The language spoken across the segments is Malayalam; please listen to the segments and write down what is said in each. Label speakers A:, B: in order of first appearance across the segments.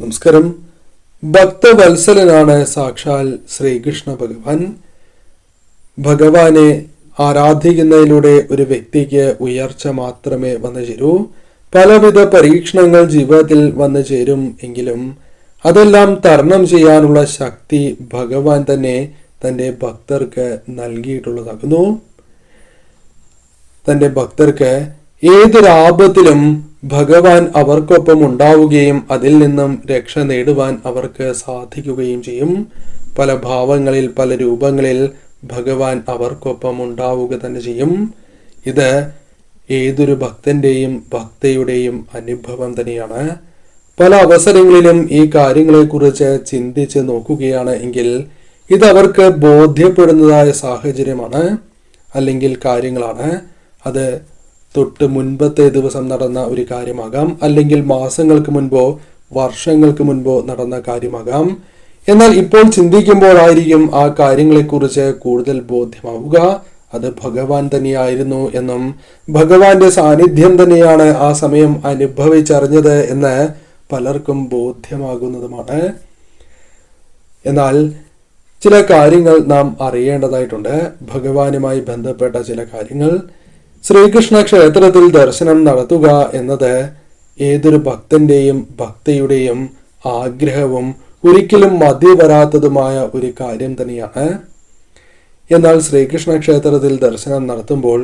A: നമസ്കാരം. ഭക്തവത്സലനാണ് സാക്ഷാൽ ശ്രീകൃഷ്ണ ഭഗവാൻ. ഭഗവാനെ ആരാധിക്കുന്നതിലൂടെ ഒരു വ്യക്തിക്ക് ഉയർച്ച മാത്രമേ വന്നു ചേരൂ. പലവിധ പരീക്ഷണങ്ങൾ ജീവിതത്തിൽ വന്നു ചേരും എങ്കിലും അതെല്ലാം തരണം ചെയ്യാനുള്ള ശക്തി ഭഗവാൻ തന്നെ തന്റെ ഭക്തർക്ക് നൽകിയിട്ടുള്ളതാകുന്നു. തന്റെ ഭക്തർക്ക് ഏതൊരാപത്തിലും ഭഗവാൻ അവർക്കൊപ്പം ഉണ്ടാവുകയും അതിൽ നിന്നും രക്ഷ നേടുവാൻ അവർക്ക് സാധിക്കുകയും ചെയ്യും. പല ഭാവങ്ങളിൽ പല രൂപങ്ങളിൽ ഭഗവാൻ അവർക്കൊപ്പം ഉണ്ടാവുക തന്നെ ചെയ്യും. ഇത് ഏതൊരു ഭക്തന്റെയും ഭക്തയുടെയും അനുഭവം തന്നെയാണ്. പല അവസരങ്ങളിലും ഈ കാര്യങ്ങളെക്കുറിച്ച് ചിന്തിച്ച് നോക്കുകയാണ് എങ്കിൽ ഇത് അവർക്ക് ബോധ്യപ്പെടുന്നതായ സാഹചര്യമാണ് അല്ലെങ്കിൽ കാര്യങ്ങളാണ്. അത് തൊട്ട് മുൻപത്തെ ദിവസം നടന്ന ഒരു കാര്യമാകാം. അല്ലെങ്കിൽ മാസങ്ങൾക്ക് മുൻപോ വർഷങ്ങൾക്ക് മുൻപോ നടന്ന കാര്യമാകാം. എന്നാൽ ഇപ്പോൾ ചിന്തിക്കുമ്പോഴായിരിക്കും ആ കാര്യങ്ങളെക്കുറിച്ച് കൂടുതൽ ബോധ്യമാവുക. അത് ഭഗവാൻ തന്നെയായിരുന്നു എന്നും ഭഗവാന്റെ സാന്നിധ്യം തന്നെയാണ് ആ സമയം അനുഭവിച്ചറിഞ്ഞത് എന്ന് പലർക്കും ബോധ്യമാകുന്നതുമാണ്. എന്നാൽ ചില കാര്യങ്ങൾ നാം അറിയേണ്ടതായിട്ടുണ്ട്. ഭഗവാനുമായി ബന്ധപ്പെട്ട ചില കാര്യങ്ങൾ. ശ്രീകൃഷ്ണ ക്ഷേത്രത്തിൽ ദർശനം നടത്തുക എന്നത് ഏതൊരു ഭക്തന്റെയും ഭക്തിയുടെയും ആഗ്രഹവും ഒരിക്കലും മതി വരാത്തതുമായ ഒരു കാര്യം തന്നെയാണ്. എന്നാൽ ശ്രീകൃഷ്ണ ക്ഷേത്രത്തിൽ ദർശനം നടത്തുമ്പോൾ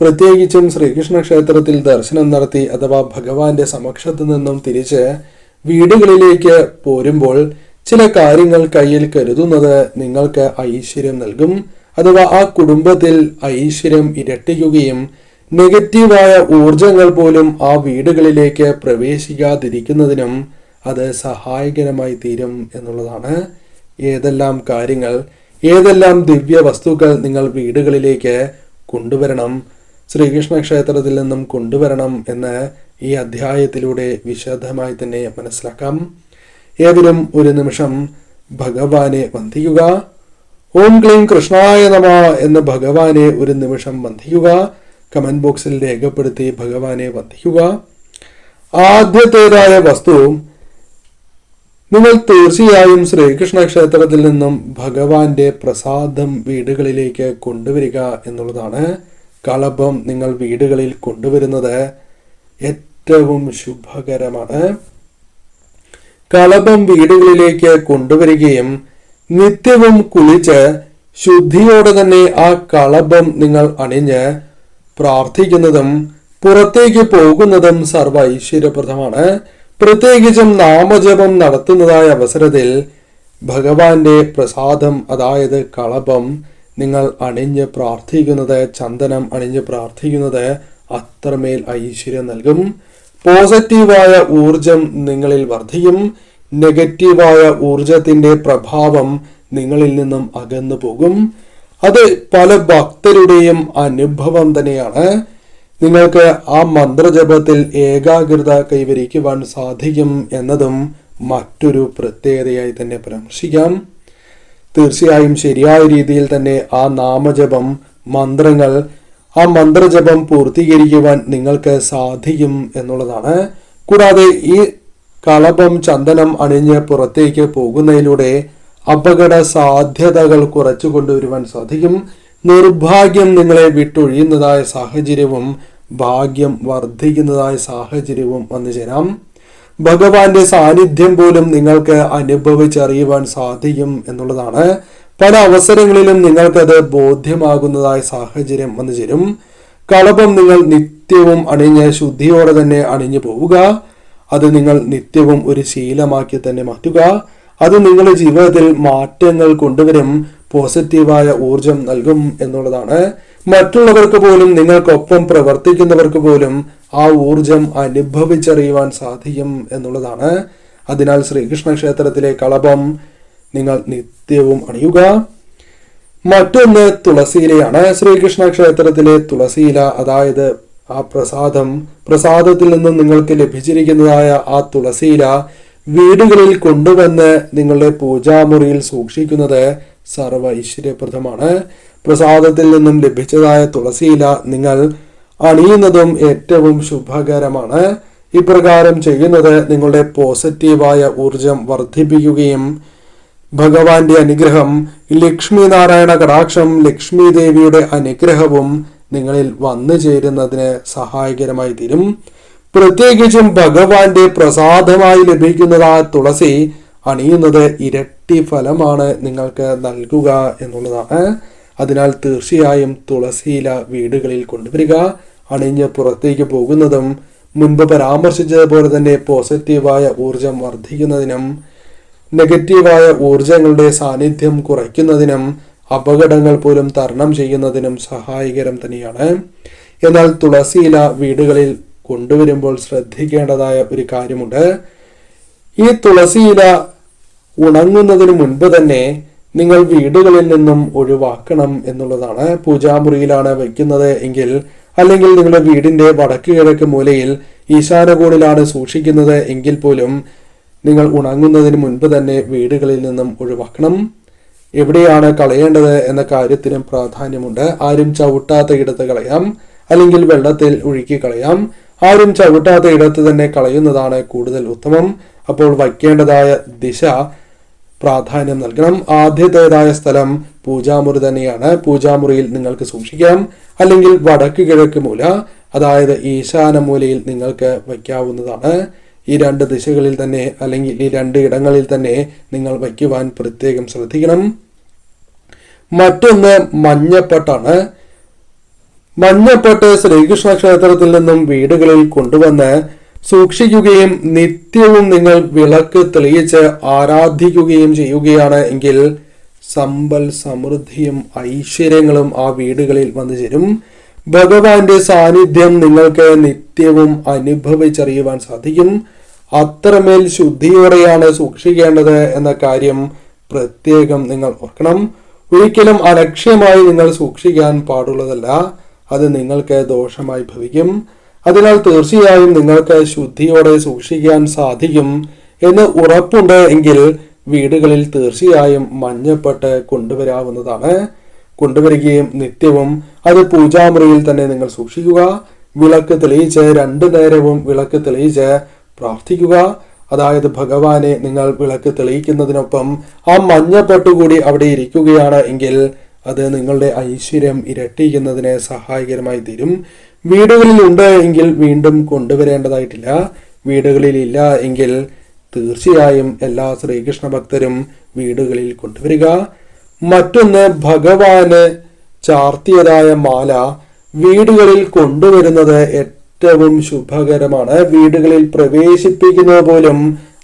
A: പ്രത്യേകിച്ചും ശ്രീകൃഷ്ണ ക്ഷേത്രത്തിൽ ദർശനം നടത്തി അഥവാ ഭഗവാന്റെ സമക്ഷത്തു നിന്നും തിരിച്ച് വീടുകളിലേക്ക് പോരുമ്പോൾ ചില കാര്യങ്ങൾ കയ്യിൽ കരുതുന്നത് നിങ്ങൾക്ക് ഐശ്വര്യം നൽകും. അഥവാ ആ കുടുംബത്തിൽ ഐശ്വര്യം ഇരട്ടിക്കുകയും നെഗറ്റീവായ ഊർജങ്ങൾ പോലും ആ വീടുകളിലേക്ക് പ്രവേശിക്കാതിരിക്കുന്നതിനും അത് സഹായകരമായി തീരും എന്നുള്ളതാണ്. ഏതെല്ലാം കാര്യങ്ങൾ ഏതെല്ലാം ദിവ്യ വസ്തുക്കൾ നിങ്ങൾ വീടുകളിലേക്ക് കൊണ്ടുവരണം ശ്രീകൃഷ്ണ ക്ഷേത്രത്തിൽ നിന്നും കൊണ്ടുവരണം എന്ന് ഈ അധ്യായത്തിലൂടെ വിശദമായി തന്നെ മനസ്സിലാക്കാം. ഏവരും ഒരു നിമിഷം ഭഗവാനെ വന്ദിക്കുക. ഓം ക്ലീം കൃഷ്ണായ നമ എന്ന് ഭഗവാനെ ഒരു നിമിഷം വന്ദിക്കുക. കമന്റ് ബോക്സിൽ രേഖപ്പെടുത്തി ഭഗവാനെ വന്ദിക്കുക ആദ്യത്തേതായ വസ്തു നിങ്ങൾ തീർച്ചയായും ശ്രീകൃഷ്ണ ക്ഷേത്രത്തിൽ നിന്നും ഭഗവാന്റെ പ്രസാദം വീടുകളിലേക്ക് കൊണ്ടുവരിക എന്നുള്ളതാണ് കളഭം നിങ്ങൾ വീടുകളിൽ കൊണ്ടുവരുന്നത് ഏറ്റവും ശുഭകരമാണ്. കളഭം വീടുകളിലേക്ക് കൊണ്ടുവരികയും നിത്യവും കുളിച്ച് ശുദ്ധിയോടെ തന്നെ ആ കളഭം നിങ്ങൾ അണിഞ്ഞ് പ്രാർത്ഥിക്കുന്നതും പുറത്തേക്ക് പോകുന്നതും സർവ ഐശ്വര്യപ്രദമാണ് പ്രത്യേകിച്ചും നാമജപം നടത്തുന്നതായ അവസരത്തിൽ ഭഗവാന്റെ പ്രസാദം അതായത് കളഭം നിങ്ങൾ അണിഞ്ഞ് പ്രാർത്ഥിക്കുന്നത് ചന്ദനം അണിഞ്ഞ് പ്രാർത്ഥിക്കുന്നത് അത്രമേൽ ഐശ്വര്യം നൽകും. പോസിറ്റീവായ ഊർജം നിങ്ങളിൽ വർദ്ധിക്കും. നെഗറ്റീവായ ഊർജത്തിന്റെ പ്രഭാവം നിങ്ങളിൽ നിന്നും അകന്നു പോകും അത് പല ഭക്തരുടെയും അനുഭവം തന്നെയാണ്. നിങ്ങൾക്ക് ആ മന്ത്രജപത്തിൽ ഏകാഗ്രത കൈവരിക്കുവാൻ സാധിക്കും എന്നതും മറ്റൊരു പ്രത്യേകതയായി തന്നെ പരാമർശിക്കാം. തീർച്ചയായും ശരിയായ രീതിയിൽ തന്നെ ആ നാമജപം മന്ത്രങ്ങൾ ആ മന്ത്രജപം പൂർത്തീകരിക്കുവാൻ നിങ്ങൾക്ക് സാധിക്കും എന്നുള്ളതാണ്. കൂടാതെ ഈ കളപം ചന്ദനം അണിഞ്ഞ് പുറത്തേക്ക് പോകുന്നതിലൂടെ അപകട സാധ്യതകൾ കുറച്ചു കൊണ്ടുവരുവാൻ സാധിക്കും. നിർഭാഗ്യം നിങ്ങളെ വിട്ടൊഴിയുന്നതായ സാഹചര്യവും ഭാഗ്യം വർദ്ധിക്കുന്നതായ സാഹചര്യവും വന്നു ചേരാം. ഭഗവാന്റെ സാന്നിധ്യം പോലും നിങ്ങൾക്ക് അനുഭവിച്ചറിയുവാൻ സാധിക്കും എന്നുള്ളതാണ്. പല അവസരങ്ങളിലും നിങ്ങൾക്കത് ബോധ്യമാകുന്നതായ സാഹചര്യം വന്നു ചേരും. കളപം നിങ്ങൾ നിത്യവും അണിഞ്ഞ് ശുദ്ധിയോടെ തന്നെ അണിഞ്ഞു പോവുക. അത് നിങ്ങൾ നിത്യവും ഒരു ശീലമാക്കി തന്നെ മാറ്റുക. അത് നിങ്ങളുടെ ജീവിതത്തിൽ മാറ്റങ്ങൾ കൊണ്ടുവരും. പോസിറ്റീവായ ഊർജം നൽകും എന്നുള്ളതാണ്. മറ്റുള്ളവർക്ക് പോലും നിങ്ങൾക്കൊപ്പം പ്രവർത്തിക്കുന്നവർക്ക് പോലും ആ ഊർജം അനുഭവിച്ചറിയുവാൻ സാധിക്കും എന്നുള്ളതാണ്. അതിനാൽ ശ്രീകൃഷ്ണ ക്ഷേത്രത്തിലെ കളഭം നിങ്ങൾ നിത്യവും അണിയുക. മറ്റൊന്ന് തുളസിയിലയാണ് ശ്രീകൃഷ്ണ ക്ഷേത്രത്തിലെ തുളസിയില അതായത് ആ പ്രസാദം പ്രസാദത്തിൽ നിന്ന് നിങ്ങൾക്ക് ലഭിച്ചിരിക്കുന്നതായ ആ തുളസിയില വീടുകളിൽ കൊണ്ടുവന്ന് നിങ്ങളുടെ പൂജാമുറിയിൽ സൂക്ഷിക്കുന്നത് സർവ ഐശ്വര്യപ്രദമാണ് പ്രസാദത്തിൽ നിന്നും ലഭിച്ചതായ തുളസിയില നിങ്ങൾ അണിയുന്നതും ഏറ്റവും ശുഭകരമാണ്. ഇപ്രകാരം ചെയ്യുന്നത് നിങ്ങളുടെ പോസിറ്റീവായ ഊർജം വർദ്ധിപ്പിക്കുകയും ഭഗവാന്റെ അനുഗ്രഹം ലക്ഷ്മി നാരായണ കടാക്ഷം ലക്ഷ്മി ദേവിയുടെ അനുഗ്രഹവും നിങ്ങളിൽ വന്നു ചേരുന്നതിന് സഹായകരമായി തീരും. പ്രത്യേകിച്ചും ഭഗവാന്റെ പ്രസാദമായി ലഭിക്കുന്നതായ തുളസി അണിയുന്നത് ഇരട്ടി ഫലമാണ് നിങ്ങൾക്ക് നൽകുക എന്നുള്ളതാണ് അതിനാൽ തീർച്ചയായും തുളസിയില വീടുകളിൽ കൊണ്ടുവരിക അണിഞ്ഞ് പുറത്തേക്ക് പോകുന്നതും മുൻപ് പരാമർശിച്ചതുപോലെ തന്നെ പോസിറ്റീവായ ഊർജം വർദ്ധിക്കുന്നതിനും നെഗറ്റീവായ ഊർജങ്ങളുടെ സാന്നിധ്യം കുറയ്ക്കുന്നതിനും അപകടങ്ങൾ പോലും തരണം ചെയ്യുന്നതിനും സഹായകരം തന്നെയാണ്. എന്നാൽ തുളസിയില വീടുകളിൽ കൊണ്ടുവരുമ്പോൾ ശ്രദ്ധിക്കേണ്ടതായ ഒരു കാര്യമുണ്ട്. ഈ തുളസിയില ഉണങ്ങുന്നതിന് മുൻപ് തന്നെ നിങ്ങൾ വീടുകളിൽ നിന്നും ഒഴിവാക്കണം എന്നുള്ളതാണ്. പൂജാമുറിയിലാണ് വയ്ക്കുന്നത് എങ്കിൽ അല്ലെങ്കിൽ നിങ്ങളുടെ വീടിന്റെ വടക്ക് കിഴക്ക് മൂലയിൽ ഈശാനകോണിലാണ് സൂക്ഷിക്കുന്നത് എങ്കിൽ പോലും നിങ്ങൾ ഉണങ്ങുന്നതിന് മുൻപ് തന്നെ വീടുകളിൽ നിന്നും ഒഴിവാക്കണം. എവിടെയാണ് കളയേണ്ടത് എന്ന കാര്യത്തിനും പ്രാധാന്യമുണ്ട്. ആരും ചവിട്ടാത്ത ഇടത്ത് കളയാം. അല്ലെങ്കിൽ വെള്ളത്തിൽ ഒഴുക്കി കളയാം. ആരും ചവിട്ടാത്ത ഇടത്ത് തന്നെ കളയുന്നതാണ് കൂടുതൽ ഉത്തമം. അപ്പോൾ വയ്ക്കേണ്ടതായ ദിശ പ്രാധാന്യം നൽകണം. ആദ്യത്തേതായ സ്ഥലം പൂജാമുറി തന്നെയാണ്. പൂജാമുറിയിൽ നിങ്ങൾക്ക് സൂക്ഷിക്കാം. അല്ലെങ്കിൽ വടക്ക് കിഴക്ക് മൂല അതായത് ഈശാന മൂലയിൽ നിങ്ങൾക്ക് വയ്ക്കാവുന്നതാണ്. ഈ രണ്ട് ദിശകളിൽ തന്നെ അല്ലെങ്കിൽ ഈ രണ്ട് ഇടങ്ങളിൽ തന്നെ നിങ്ങൾ വയ്ക്കുവാൻ പ്രത്യേകം ശ്രദ്ധിക്കണം. മറ്റൊന്ന് മഞ്ഞപ്പട്ടാണ്. മഞ്ഞപ്പട്ട് ശ്രീകൃഷ്ണ ക്ഷേത്രത്തിൽ നിന്നും വീടുകളിൽ കൊണ്ടുവന്ന് സൂക്ഷിക്കുകയും നിത്യവും നിങ്ങൾ വിളക്ക് തെളിയിച്ച് ആരാധിക്കുകയും ചെയ്യുകയാണ് എങ്കിൽ സമ്പൽ സമൃദ്ധിയും ഐശ്വര്യങ്ങളും ആ വീടുകളിൽ വന്നു ചേരും. ഭഗവാന്റെ സാന്നിധ്യം നിങ്ങൾക്ക് നിത്യവും അനുഭവിച്ചറിയുവാൻ സാധിക്കും. അത്രമേൽ ശുദ്ധിയോടെയാണ് സൂക്ഷിക്കേണ്ടത് എന്ന കാര്യം പ്രത്യേകം നിങ്ങൾ ഓർക്കണം. ഒരിക്കലും അലക്ഷ്യമായി നിങ്ങൾ സൂക്ഷിക്കാൻ പാടുള്ളതല്ല. അത് നിങ്ങൾക്ക് ദോഷമായി ഭവിക്കും. അതിനാൽ തീർച്ചയായും നിങ്ങൾക്ക് ശുദ്ധിയോടെ സൂക്ഷിക്കാൻ സാധിക്കും എന്ന് ഉറപ്പുണ്ട് എങ്കിൽ വീടുകളിൽ തീർച്ചയായും മഞ്ഞപ്പെട്ട് കൊണ്ടുവരാവുന്നതാണ്. കൊണ്ടുവരികയും നിത്യവും അത് പൂജാമുറിയിൽ തന്നെ നിങ്ങൾ സൂക്ഷിക്കുക. വിളക്ക് തെളിയിച്ച് രണ്ടു നേരവും വിളക്ക് തെളിയിച്ച് പ്രാർത്ഥിക്കുക. അതായത് ഭഗവാനെ നിങ്ങൾ വിളക്ക് തെളിയിക്കുന്നതിനൊപ്പം ആ മഞ്ഞപ്പെട്ടുകൂടി അവിടെ ഇരിക്കുകയാണ് എങ്കിൽ അത് നിങ്ങളുടെ ഐശ്വര്യം ഇരട്ടിക്കുന്നതിന് സഹായകരമായി തീരും. വീടുകളിൽ ഉണ്ട് എങ്കിൽ വീണ്ടും കൊണ്ടുവരേണ്ടതായിട്ടില്ല. വീടുകളിൽ ഇല്ല എങ്കിൽ തീർച്ചയായും എല്ലാ ശ്രീകൃഷ്ണ ഭക്തരും വീടുകളിൽ കൊണ്ടുവരിക. മറ്റൊന്ന് ഭഗവാന് ചാർത്തിയതായ മാല വീടുകളിൽ കൊണ്ടുവരുന്നത് ഏറ്റവും ശുഭകരമാണ്. വീടുകളിൽ പ്രവേശിപ്പിക്കുന്നത് പോലും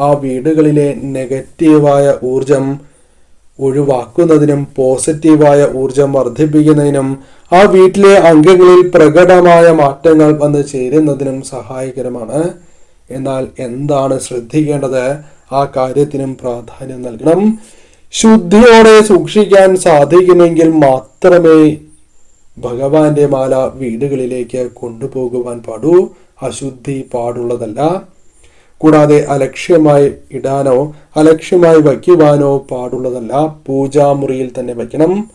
A: ആ വീടുകളിലെ നെഗറ്റീവായ ഊർജം ഒഴിവാക്കുന്നതിനും പോസിറ്റീവായ ഊർജം വർദ്ധിപ്പിക്കുന്നതിനും ആ വീട്ടിലെ അംഗങ്ങളിൽ പ്രകടമായ മാറ്റങ്ങൾ വന്ന് ചേരുന്നതിനും സഹായകരമാണ്. എന്നാൽ എന്താണ് ശ്രദ്ധിക്കേണ്ടത്? ആ കാര്യത്തിനും പ്രാധാന്യം നൽകണം. ശുദ്ധിയോടെ സൂക്ഷിക്കാൻ സാധിക്കുമെങ്കിൽ മാത്രമേ ഭഗവാന്റെ മാല വീടുകളിലേക്ക് കൊണ്ടുപോകുവാൻ പാടൂ. അശുദ്ധി പാടുള്ളതല്ല. കൂടാതെ അലക്ഷ്യമായി ഇടാനോ അലക്ഷ്യമായി വയ്ക്കുവാനോ പാടുള്ളതല്ല. പൂജാമുറിയിൽ തന്നെ വയ്ക്കണം.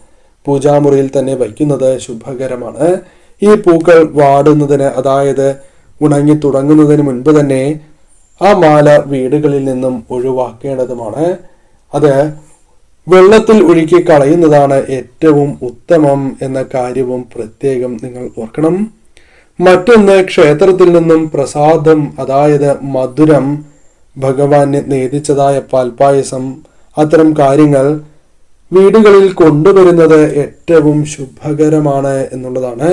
A: പൂജാമുറിയിൽ തന്നെ വയ്ക്കുന്നത് ശുഭകരമാണ്. ഈ പൂക്കൾ വാടുന്നതിന് അതായത് ഉണങ്ങി തുടങ്ങുന്നതിന് മുൻപ് തന്നെ ആ മാല വീടുകളിൽ നിന്നും ഒഴിവാക്കേണ്ടതുമാണ്. അത് വെള്ളത്തിൽ ഒഴുക്കി കളയുന്നതാണ് ഏറ്റവും ഉത്തമം എന്ന കാര്യവും പ്രത്യേകം നിങ്ങൾ ഓർക്കണം. മറ്റൊന്ന് ക്ഷേത്രത്തിൽ നിന്നും പ്രസാദം അതായത് മധുരം ഭഗവാന് നേതിച്ചതായ പാൽപായസം അത്തരം കാര്യങ്ങൾ വീടുകളിൽ കൊണ്ടുവരുന്നത് ഏറ്റവും ശുഭകരമാണ് എന്നുള്ളതാണ്.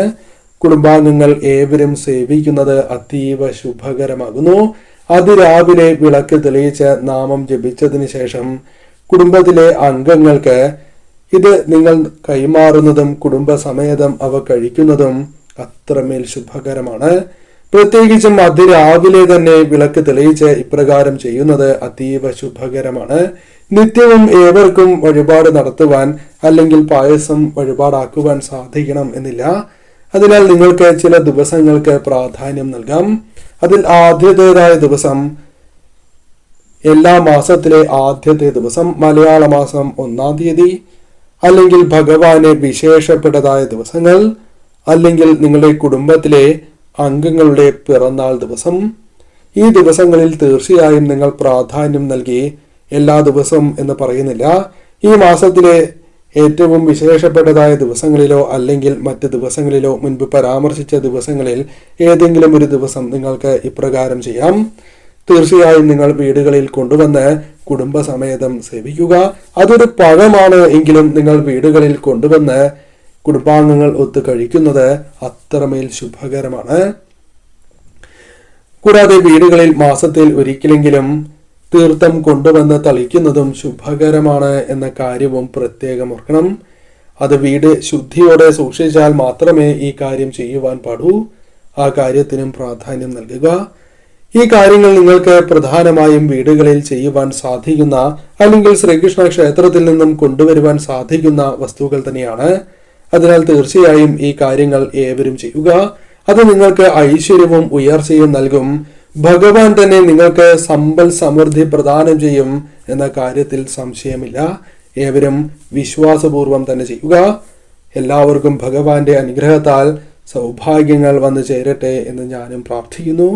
A: കുടുംബാംഗങ്ങൾ ഏവരും സേവിക്കുന്നത് അതീവ ശുഭകരമാകുന്നു. അതിരാവിലെ വിളക്ക് തെളിയിച്ച് നാമം ജപിച്ചതിന് ശേഷം കുടുംബത്തിലെ അംഗങ്ങൾക്ക് ഇത് നിങ്ങൾ കൈമാറുന്നതും കുടുംബസമേതം അവ കഴിക്കുന്നതും അത്രമേൽ ശുഭകരമാണ്. പ്രത്യേകിച്ചും അതിരാവിലെ തന്നെ വിളക്ക് തെളിയിച്ച് ഇപ്രകാരം ചെയ്യുന്നത് അതീവ ശുഭകരമാണ്. നിത്യവും ഏവർക്കും വഴിപാട് നടത്തുവാൻ അല്ലെങ്കിൽ പായസം വഴിപാടാക്കുവാൻ സാധിക്കണം എന്നില്ല. അതിനാൽ നിങ്ങൾക്ക് ചില ദിവസങ്ങൾക്ക് പ്രാധാന്യം നൽകാം. അതിൽ ആദ്യത്തേതായ ദിവസം എല്ലാ മാസത്തിലെ ആദ്യത്തെ ദിവസം മലയാള മാസം ഒന്നാം തീയതി അല്ലെങ്കിൽ ഭഗവാനെ വിശേഷപ്പെട്ടതായ ദിവസങ്ങൾ അല്ലെങ്കിൽ നിങ്ങളുടെ കുടുംബത്തിലെ അംഗങ്ങളുടെ പിറന്നാൾ ദിവസം. ഈ ദിവസങ്ങളിൽ തീർച്ചയായും നിങ്ങൾ പ്രാധാന്യം നൽകി എല്ലാ ദിവസവും എന്ന് പറയുന്നില്ല. ഈ മാസത്തിലെ ഏറ്റവും വിശേഷപ്പെട്ടതായ ദിവസങ്ങളിലോ അല്ലെങ്കിൽ മറ്റ് ദിവസങ്ങളിലോ മുൻപ് പരാമർശിച്ച ദിവസങ്ങളിൽ ഏതെങ്കിലും ഒരു ദിവസം നിങ്ങൾക്ക് ഇപ്രകാരം ചെയ്യാം. തീർച്ചയായും നിങ്ങൾ വീടുകളിൽ കൊണ്ടുവന്ന് കുടുംബസമേതം സേവിക്കുക. അതൊരു പഴമാണ് എങ്കിലും നിങ്ങൾ വീടുകളിൽ കൊണ്ടുവന്ന് കുടുംബാംഗങ്ങൾ ഒത്ത് കഴിക്കുന്നത് അത്രമേൽ ശുഭകരമാണ്. കൂടാതെ വീടുകളിൽ മാസത്തിൽ ഒരിക്കലെങ്കിലും തീർത്ഥം കൊണ്ടുവന്ന് തളിക്കുന്നതും ശുഭകരമാണ് എന്ന കാര്യവും പ്രത്യേകം ഓർക്കണം. അത് വീട് ശുദ്ധിയോടെ സൂക്ഷിച്ചാൽ മാത്രമേ ഈ കാര്യം ചെയ്യുവാൻ പാടൂ. ആ കാര്യത്തിനും പ്രാധാന്യം നൽകുക. ഈ കാര്യങ്ങൾ നിങ്ങൾക്ക് പ്രധാനമായും വീടുകളിൽ ചെയ്യുവാൻ സാധിക്കുന്ന അല്ലെങ്കിൽ ശ്രീകൃഷ്ണ ക്ഷേത്രത്തിൽ നിന്നും കൊണ്ടുവരുവാൻ സാധിക്കുന്ന വസ്തുക്കൾ തന്നെയാണ്. അതിനാൽ തീർച്ചയായും ഈ കാര്യങ്ങൾ ഏവരും ചെയ്യുക. അത് നിങ്ങൾക്ക് ഐശ്വര്യവും ഉയർച്ചയും നൽകും. ഭഗവാൻ തന്നെ നിങ്ങൾക്ക് സമ്പൽ സമൃദ്ധി പ്രദാനം ചെയ്യും എന്ന കാര്യത്തിൽ സംശയമില്ല. ഏവരും വിശ്വാസപൂർവം തന്നെ ചെയ്യുക. എല്ലാവർക്കും ഭഗവാന്റെ അനുഗ്രഹത്താൽ സൗഭാഗ്യങ്ങൾ വന്നു ചേരട്ടെ എന്ന് ഞാനും പ്രാർത്ഥിക്കുന്നു.